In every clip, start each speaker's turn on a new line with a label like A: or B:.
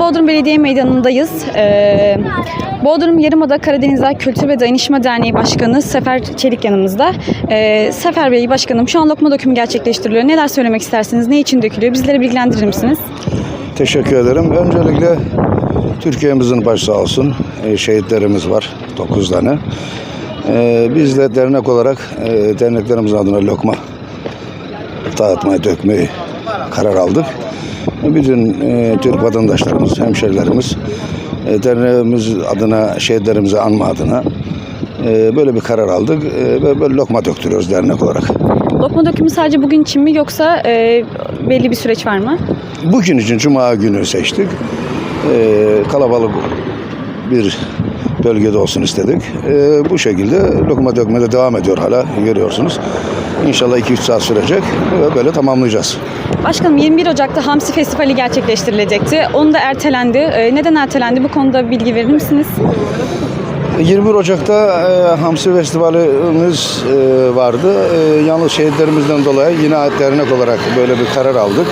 A: Bodrum Belediye Meydanı'ndayız. Ee, Bodrum Yarımada Karadenizler Kültür ve Dayanışma Derneği Başkanı Sefer Çelik yanımızda. Ee, Sefer Bey Başkanım şu an lokma dökümü gerçekleştiriliyor. Neler söylemek istersiniz? Ne için dökülüyor? Bizleri bilgilendirir misiniz?
B: Teşekkür ederim. Öncelikle Türkiye'mizin başı sağ olsun. E, şehitlerimiz var. 9 tane. E, biz de dernek olarak e, derneklerimizin adına lokma dağıtmayı, dökmeyi karar aldık. Bütün e, Türk vatandaşlarımız, hemşerilerimiz e, derneğimiz adına, şehitlerimizi anma adına e, böyle bir karar aldık. E, ve böyle lokma döktürüyoruz dernek olarak.
A: Lokma dökümü sadece bugün için mi yoksa e, belli bir süreç var mı?
B: Bugün için Cuma günü seçtik. Ee, kalabalık bir bölgede olsun istedik. Ee, bu şekilde lokma dökmede devam ediyor hala görüyorsunuz. İnşallah 2-3 saat sürecek ve böyle tamamlayacağız.
A: Başkanım 21 Ocak'ta Hamsi Festivali gerçekleştirilecekti. Onu da ertelendi. Ee, neden ertelendi? Bu konuda bilgi verir misiniz?
B: 21 Ocak'ta e, Hamsi Festivalimiz e, vardı. E, yalnız şehitlerimizden dolayı yine dernek olarak böyle bir karar aldık.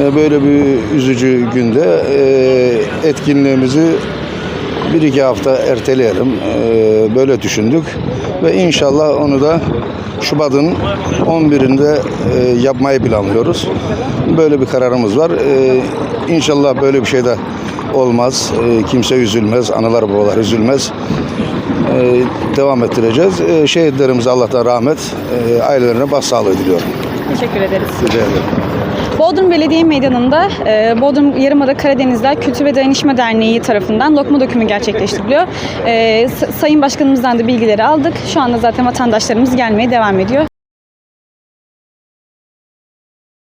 B: E, böyle bir üzücü günde e, etkinliğimizi bir iki hafta erteleyelim. E, böyle düşündük ve inşallah onu da Şubat'ın 11'inde e, yapmayı planlıyoruz. Böyle bir kararımız var. E, inşallah böyle bir şey de olmaz. E, kimse üzülmez, analar babalar üzülmez. E, devam ettireceğiz. E, şehitlerimize Allah'tan rahmet, e, ailelerine başsağlığı diliyorum.
A: Teşekkür ederiz.
B: Rica ederim.
A: Belediye Meydanı'nda e, Bodrum Yarımada Karadenizler Kültür ve Dayanışma Derneği tarafından lokma dökümü gerçekleştiriliyor. E, Sayın Başkanımızdan da bilgileri aldık. Şu anda zaten vatandaşlarımız gelmeye devam ediyor.